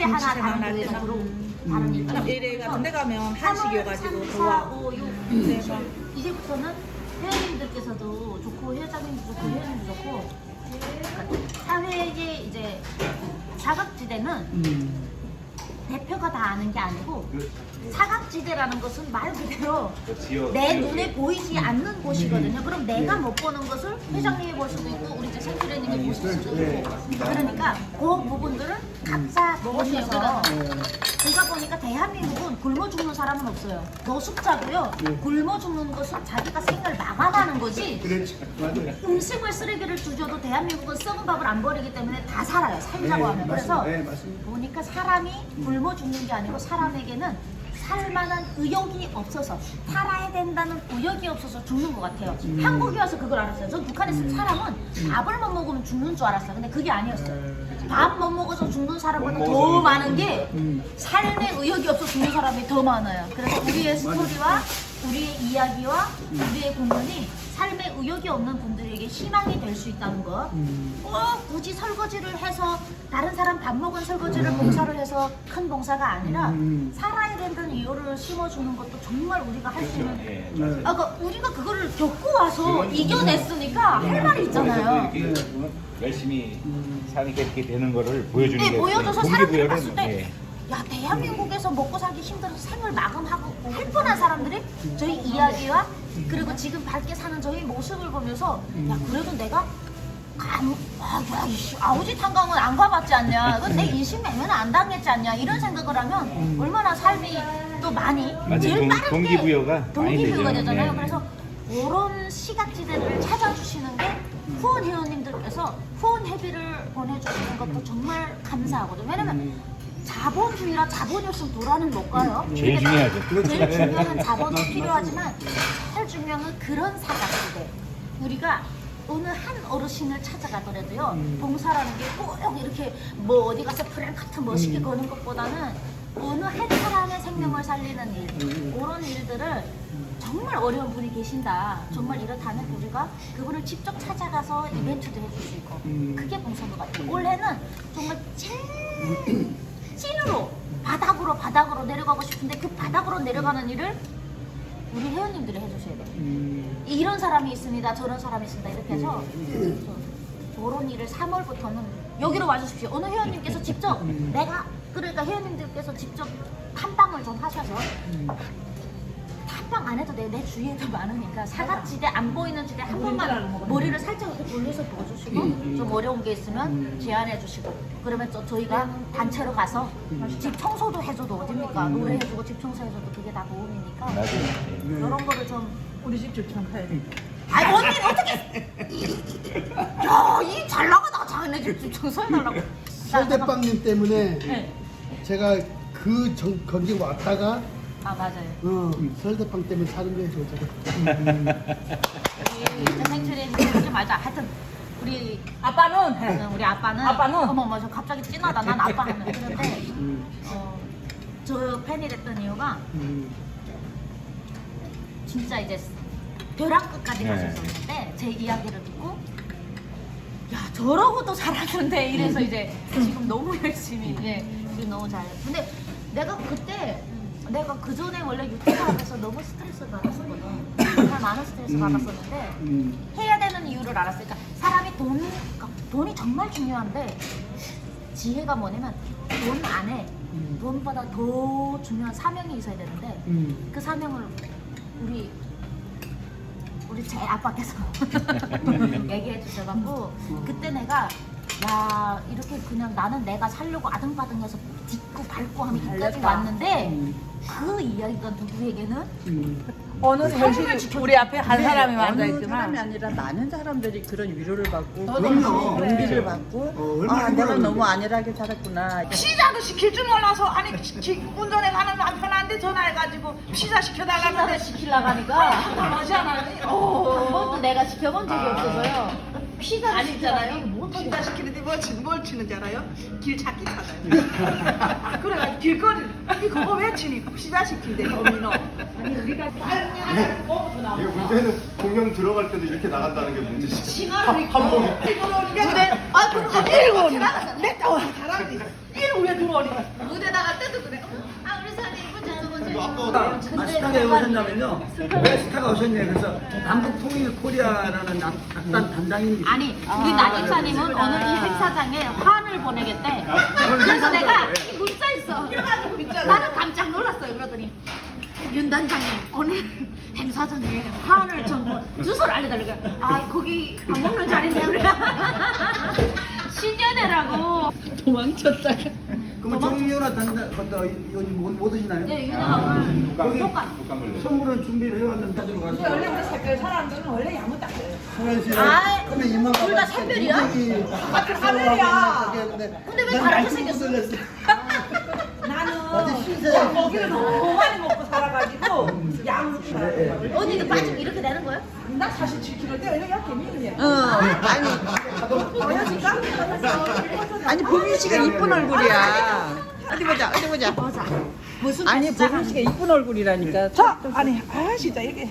사물이 하나 다른 때나. 그런 다른 일. LA 같은 데 가면 한식이어가지고 3, 4, 좋아. 5, 6. 네, 막. 이제부터는 회원님들께서도 좋고 회장님도 좋고 회원님도 좋고 사회에 이제 사각지대는 음. 대표가 다 아는 게 아니고 사각지대라는 것은 말 그대로 그 지역 내 지역에. 눈에 보이지 않는 곳이거든요. 그럼 내가 못 보는 것을 회장님이 볼 수도 있고 우리 이제 생트레님이 보실 수도 있고 그러니까 그 부분들은 각자 보셔서 제가 보니까 대한민국은 굶어 죽는 사람은 없어요. 노숙자고요. 굶어 죽는 것은 자기가 생을 막아가는 거지. 그렇죠. 맞아요. 음식물 쓰레기를 주셔도 대한민국은 썩은 밥을 안 버리기 때문에 다 살아요. 살자고 하면. 그래서 네, 맞습니다. 보니까 사람이 굶어 죽는 게 아니고 사람에게는 살만한 의욕이 없어서 살아야 된다는 의욕이 없어서 죽는 것 같아요. 음. 한국에 와서 그걸 알았어요. 전 북한에 있는 사람은 밥을 못 먹으면 죽는 줄 알았어요. 근데 그게 아니었어요. 밥 못 먹어서 죽는 사람보다 못더 많은 게 음. 삶의 의욕이 없어 죽는 사람이 더 많아요. 그래서 우리의 스토리와 우리의 이야기와 우리의 공연이 삶의 의욕이 없는 분들에게 희망이 될 수 있다는 것. 음. 꼭 굳이 설거지를 해서 다른 사람 밥 먹은 설거지를 봉사를 해서 큰 봉사가 아니라 음. 살아야 된다는 이유를 심어주는 것도 정말 우리가 할 수 있는 예. 네. 아, 그러니까 우리가 그거를 겪고 와서 이겨냈으니까 할 말이 있잖아요. 이렇게 네. 열심히 사니까 이렇게 되는 거를 보여주는 네, 게 보여줘서 사람들이 봤을. 때, 예. 야, 대한민국에서 먹고 살기 힘들어서 생을 마감하고 할 사람들이 저희 이야기와 그리고 지금 밝게 사는 저희 모습을 보면서, 야, 그래도 내가 간, 아, 야, 이씨, 아우지 탄광은 안 가봤지 않냐. 그건 내 인신매매는 안 당했지 않냐. 이런 생각을 하면 얼마나 삶이 또 많이 맞아요. 제일 동- 빠른 동기부여가 많이 동기부여가 되죠. 되잖아요. 네. 그래서 그런 시각지대를 찾아주시는 게 후원 회원님들께서 후원 회비를 보내주시는 것도 정말 감사하거든요. 왜냐면 자본주의라 자본이 없으면 도라는 못 가요. 제일 근데 중요하죠. 제일 중요한 자본도 필요하지만 제일 중요한 건 그런 사각지대. 우리가 어느 한 어르신을 찾아가더라도요 봉사라는 게꼭 이렇게 뭐 어디 가서 프랭 같은 멋있게 거는 것보다는 어느 한 사람의 생명을 살리는 일 그런 일들을 정말 어려운 분이 계신다 정말 이렇다면 우리가 그분을 직접 찾아가서 이벤트도 해줄 수 있고 음. 그게 봉사인 것 같아요 올해는 정말 제일 찐으로 바닥으로 바닥으로 내려가고 싶은데 그 바닥으로 내려가는 일을 우리 회원님들이 해주셔야 돼요 음. 이런 사람이 있습니다. 저런 사람이 있습니다. 이렇게 해서 그런 일을 3월부터는 여기로 와주십시오. 어느 회원님께서 직접 내가 그러니까 회원님들께서 직접 탐방을 좀 하셔서 탐방 안 해도 내, 내 주위에도 많으니까 사각지대 안 보이는 지대 한 번만 머리를 살짝 이렇게 돌려서 보여주시고 좀 어려운 게 있으면 제안해 주시고 그러면 저, 저희가 단체로 가서 집 청소도 해줘도 어딥니까? 노래해주고 집 청소해줘도 그게 다 도움이니까 예. 이런 거를 좀 우리 집 주천 가야 돼. 아니 언니는 어떻게 야이 잘 나가다가 자기네 집 청소해달라고. 설대빵님 때문에 네. 제가 그 정, 거기 왔다가 아 맞아요. 어, 설대빵 때문에 사는 거예요, 제가. 우리 생출이 하지 말자 하여튼 우리 아빠는 해. 우리 아빠는 아빠는? 어머 어머 저 갑자기 찐하다. 난 아빠 하면 그런데 음, 어, 저 팬이 됐던 이유가 음, 진짜 이제 벼랑 끝까지 네. 가셨었는데 제 이야기를 듣고 야 저러고도 잘하는데 이래서 이제 지금 너무 열심히. 이제 지금 너무 잘. 근데 내가 그때 내가 그 전에 원래 유튜브 하면서 너무 스트레스 받았었거든 정말 많은 스트레스 받았었는데 음. 해야 되는 이유를 알았어요 그러니까 사람이 돈 그러니까 돈이 정말 중요한데 지혜가 뭐냐면 돈 안에 음. 돈보다 더 중요한 사명이 있어야 되는데 음. 그 사명을 우리 우리 제 아빠께서 얘기해 주셔갖고 그때 내가 야 이렇게 그냥 나는 내가 살려고 아등바등해서 딛고 밟고 하면 여기까지 달렸다. 왔는데 음. 그 이야기가 누구에게는 음. 어느 현실이 우리 앞에 한 사람이 앉아 어느 사람이 있지만 아니라 많은 사람들이 그런 위로를 받고 그럼요. 용기를 네. 받고 어, 얼마나 아 내가 힘들었는데. 너무 안일하게 살았구나 피자도 시킬 줄 몰라서 아니 지- 운전해 가는 남편한테 전화해가지고 피자 시켜달라는데 피자를 시키려고 하니까. 한 번도 내가 시켜본 적이 없어서요 피자를 시키잖아요 피자 시키는데 뭐 지금 뭘 치는지 알아요? 길 찾기 찾아요. 그래가 길거리 이 그거 왜 치니 피자 시킨대 범인어. 아니 우리가 이거 문제는 공연 들어갈 때도 이렇게 나간다는 게 문제지. 한복에 무대 아 그거 일곱 냈다 와 잘하지 일곱 왜 들어오니? 무대 나갈 때도 그래. 아 우리 사장님. 아, 스타가 오셨냐면요. 왜 스타가 오셨냐 그래서 남북 통일 코리아라는 남- 악단 단장님이 아니 우리 나집사님은 오늘 이 행사장에 환을 보내겠대. 그래서 내가 있어. 나는 깜짝 놀랐어요. 그러더니 윤 단장님 오늘 행사장에 환을 전부 주소를 알려달라고. 아 거기 밥 먹는 자리냐 그래. 신년회라고. 도망쳤다. 그러면 정유나 단장 것도 여기 못, 못 오시나요? 네 윤아가 거기 똑같. 선물은 준비를 해왔는데 가지고 가서 원래 우리 색깔 사람들은 원래 야무 딱 그래요. 소연 씨는 아, 둘다 샛별이야? 같은 하늘이야. 근데 왜 다르게 생겼어? 신세 고기를 너무 많이 먹고 살아가지고 야무 언니도 빠지면 이렇게 되는 거야? 나 47kg 때 원래 이렇게 미는데. 어, 아니, 보여줄까? 아니 보민 씨가 이쁜 얼굴이야. 어디 보자, 어디 보자. 무슨 아니 보민 씨가 이쁜 얼굴이라니까. 자, 아니, 아 진짜 이게.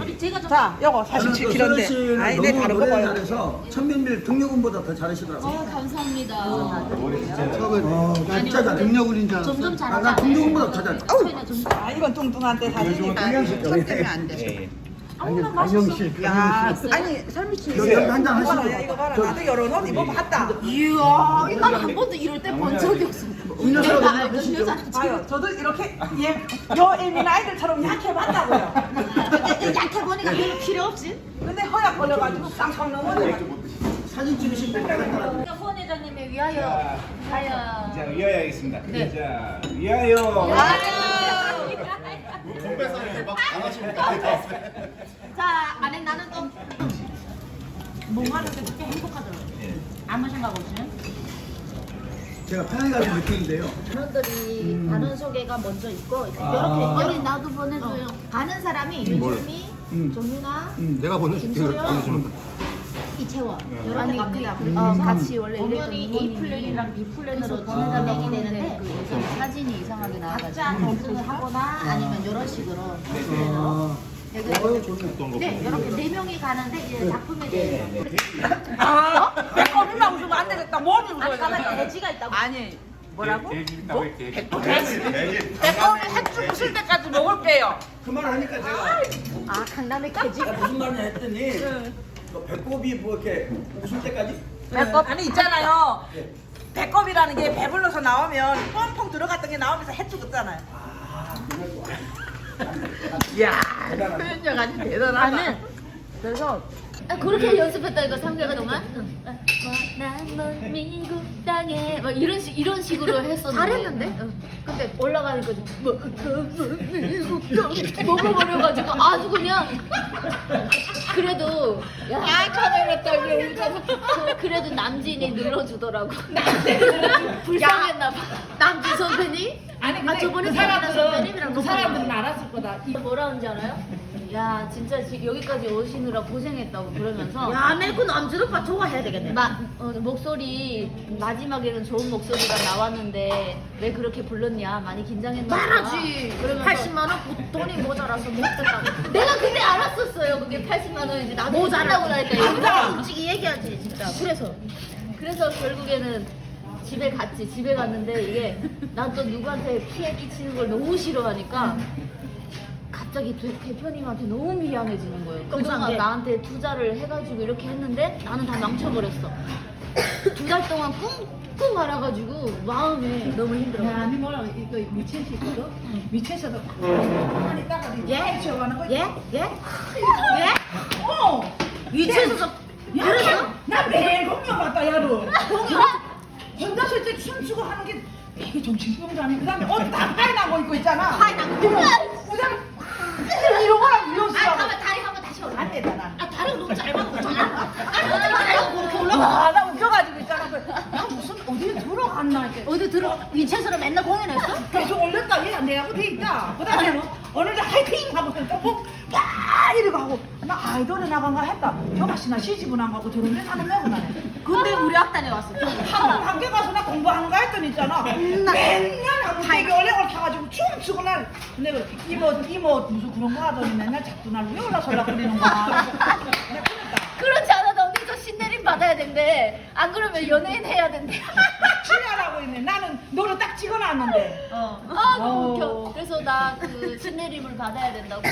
아니 제가 좀 자, 요거 소연 47kg인데. 씨는 아이, 내 너무 다른 거 봐요. 잘해서 천민밀 동료군보다 더 잘하시더라고요. 어, 감사합니다. 저거 나 진짜 능력을인 줄 알았어 점점 아, 나. 동료군보다 더 잘해. 좀 아, 이건 뚱뚱한데 사진이. 손 때문에 안 돼. 예, 예. 강영- 강영실 야, 강영실 아니. 여기 여기 한잔 이거 하시고. 야, 이거 봐라. 나도 여러 옷 입어봤다. 이야, 이건 한 번도 이럴 때 본 적이 없어. 음료수라도 내가 한잔 알던 하시죠. 여자. 아유, 저도 이렇게 예, 요 애민 아이들처럼 약해봤다고요. 약해 보니까 별로 필요 없지. 근데 허약 걸려가지고 쌍쌍 넘어져. 사진 찍으신 분 따라따라. 후원 회장님의 위하여. 위하여. 자, 위하여 하겠습니다. 네. 자, 위하여. 건배사 이렇게 막 강하십니까? 자, 안에 나는 또게 그렇게 행복하더라고. 아무 생각 없이. 제가 편하게 가서 느끼는데요. 단원들이 단원 소개가 먼저 있고 이렇게 언니 나도 보내줘요. 가는 사람이 윤수미, 정윤아, 내가 보내줄게. 김소영, 보내주면 이채원. 이렇게 갑니다. 어, 같이 원래 공연이 A 플랜이랑 B 플랜으로 진행이 되는데 사진이 이상하게 나와가지고. 각자 검증을 하거나 아니면 이런 식으로 플랜으로 어유 좋 네. 네 이렇게 네 명이 가는데 이제 작품에 대해서 아, 배꼽이나 웃으면 안 되겠다. 몸이 아니 웃어야 가만히 돼지가 있다고. 아니 뭐라고? 배꼽이 핵주 웃을 때까지 먹을게요. 그 말 하니까 제가 아 강남의 돼지. 제가 무슨 말을 했더니 너 배꼽이 뭐 이렇게 웃을 때까지? 배꼽 아니 있잖아요. 배꼽이라는 게 배불러서 나오면 뻥뻥 들어갔던 게 나오면서 해 죽었잖아요. 야 표현력 아주 대단하다. 나는 그래서 아, 그렇게 연습했다 이거 3개월 동안. 뭐난먼 미국 땅에 막 이런 식 이런 식으로 했었는데 잘했는데. 근데 올라가니까 뭐 미국 땅에 먹어버려가지고 아주 그냥 그래도 야 카메라 딸려 웃어서 그래도 남진이 눌러주더라고. 불쌍했나 봐. 남진 선배님? 아니 아 근데 저번에 그 사람들은 그 사람들은. 알았을 거다. 이- 뭐라 하는지 알아요? 야 진짜 지- 여기까지 오시느라 고생했다고 그러면서. 야 내그 남준 오빠 좋아해야 되겠네. 마, 어, 목소리 마지막에는 좋은 목소리가 나왔는데 왜 그렇게 불렀냐? 많이 긴장했나 말하지! 그러면서 80만 원? 돈이 모자라서 못 듣다고 내가 그때 알았었어요. 그게 80만 원인지. 나도 모자라고 나니까 솔직히 얘기하지 진짜. 그래서 그래서 결국에는 집에 갔지 집에 갔는데 이게 난 또 누구한테 피해 끼치는 걸 너무 싫어하니까 갑자기 대, 대표님한테 너무 미안해지는 거예요. 그동안 나한테 투자를 해가지고 이렇게 했는데 나는 다 망쳐버렸어. 두 달 동안 끙끙 앓아가지고 마음이 너무 힘들어. 야, 아니 뭐라 이거 미친 씨 있어? 미친 씨도 가만히 있다가 예? 거. 예? 예? 예? 어. 위치에서 야, 그래서? 나 매일 공연 봤다 야로. 혼자 설때 춤추고 하는 게 이게 정신병도 아니. 그다음에 옷다 파이 나고 입고 있잖아. 파이 나고. 그다음에 이런 거랑 아 위험수라고. 잠깐 다리 한번 다시 올라. 안 나. 아 다리가 너무 짧아서 잖아 아니 어떻게 다리가 그렇게 올라가? 아, 나 웃겨가지고 있잖아. 그, 나 무슨 어디에 들어갔나 이렇게. 어디 들어? 위치에서 맨날 공연했어? 계속 올렸다 얘 내가 돼 있다 그다음에 어느 날 화이팅 하고 또막 이러고 하고 나 아이돌에 나간가 했다 저가씨 나 시집은 안 가고 저런 데 사는 거고 나네 근데 우리 학단에 왔어. 학원 학교 가서 나 공부하는가 했더니 있잖아 맨날 하고 되게 오래 옳다가지고 춤추고 날 내가 이모 이모 무슨 그런 거 하더니 맨날 자꾸 날 왜 올라서려고 그러는 거야 그렇지 않아도 언니 저 신내림 받아야 된대. 안 그러면 연예인 해야 된대. 출연하고 있네. 나는 너를 딱 찍어놨는데. 어. 아 너무 어. 웃겨. 그래서 나 그 신내림을 받아야 된다고.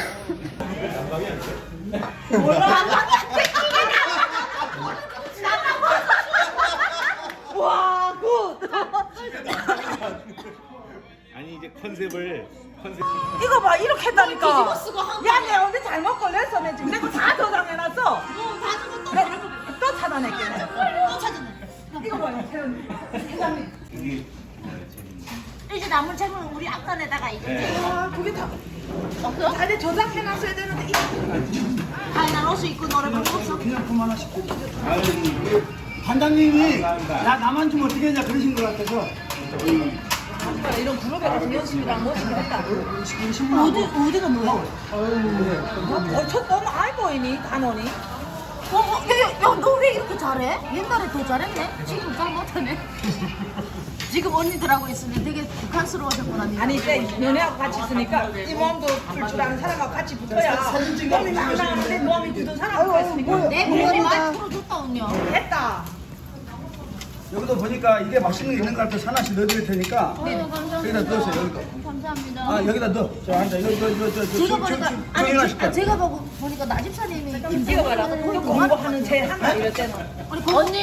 와, 아니 이제 컨셉을 컨셉 이거 봐, 이렇게 했다니까. 뒤집어 쓰고 한 야, 내 언제 잘못 걸렸어. 내 지금 내거 다 저장해놨어. 내- 또 찾아낼게. 또 찾았네. 이거 봐요, 태연이. 회장님. 이게 이제 남은 책은 우리 앞단에다가 이제. 네. 아, 그게 다. 없어? 다들 저장해놨어야 되는데. 이거. 하얀 옷을 입고 노래방 없어? 그냥 그만하시고. 아유 반장님이. 나 나만 좀 어떻게 했냐 그러신 것 같아서. 이런 그룹에 가서 연습이랑 멋있게 했다. 어디 어디가 뭐야? 어, 저 너무 안 보이니, 단원이? 어, 어, 야, 야, 너 왜 이렇게 잘해? 옛날에 더 잘했네. 지금 잘 못하네. 지금 언니들하고 있으니 되게 북한스러워졌구나. 아니, 이제 너네하고 같이 있으니까 이 몸도 풀줄 아는 사람하고 같이 붙어야 몸이 막 나는데 몸이 굳은 사람하고 있으니까 내 몸이 많이 풀어줬다 언니야. 됐다. 여기도 보니까 이게 맛있는 게 있는 것 같아서 하나씩 넣어드릴 테니까. 네, 감사합니다. 여기다 넣으세요, 여기다. 감사합니다. 아 여기다 넣어. 저 앉아. 이거 이거 이거 저 제가 저 보니까 저 아니 제-. 제가 보고 보니까 나 집사님이 찍어봐라. 공부하는 제 한가 이럴 때는. 언니